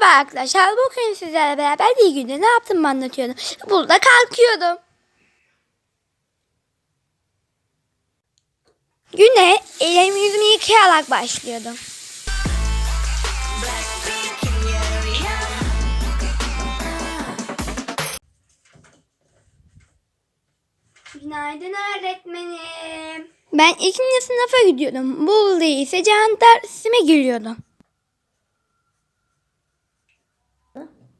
Merhaba arkadaşlar. Bugün sizlerle beraber bir günde ne yaptım anlatıyordum. Burada kalkıyordum. Güne elimi yüzümü yıkayarak başlıyordum. Günaydın öğretmenim. Ben ikinci sınıfa gidiyordum. Burada ise can dersime giriyordum.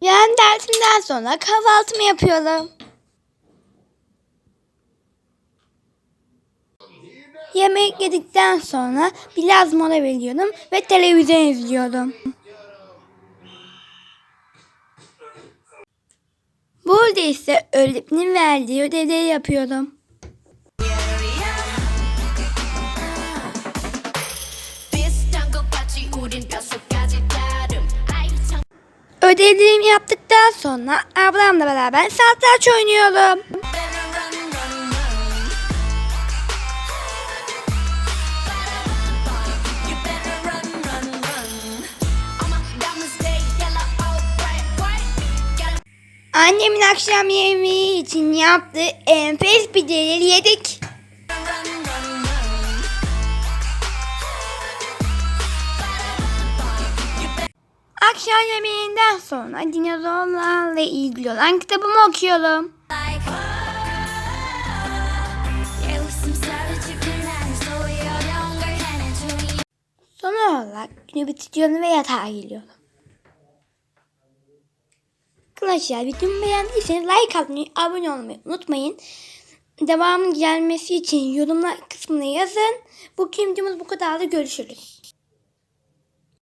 Yarın dersimden sonra kahvaltımı yapıyorum. Yemek yedikten sonra biraz mola veriyordum ve televizyon izliyordum. Burada ise öğretmenin verdiği ödevleri yapıyordum. Ödevlerimi yaptıktan sonra ablamla beraber satranç oynuyorum. Annemin akşam yemeği için yaptığı enfes pideleri yedik. Akşam yemeğinden sonra dinozorlarla ilgili olan kitabımı okuyorum. Son olarak günü bitiriyorum ve yatağa geliyorum. Arkadaşlar videomu beğendiyseniz like atmayı, abone olmayı unutmayın. Devamın gelmesi için yorumlar kısmına yazın. Bu videomuz bu kadar da görüşürüz.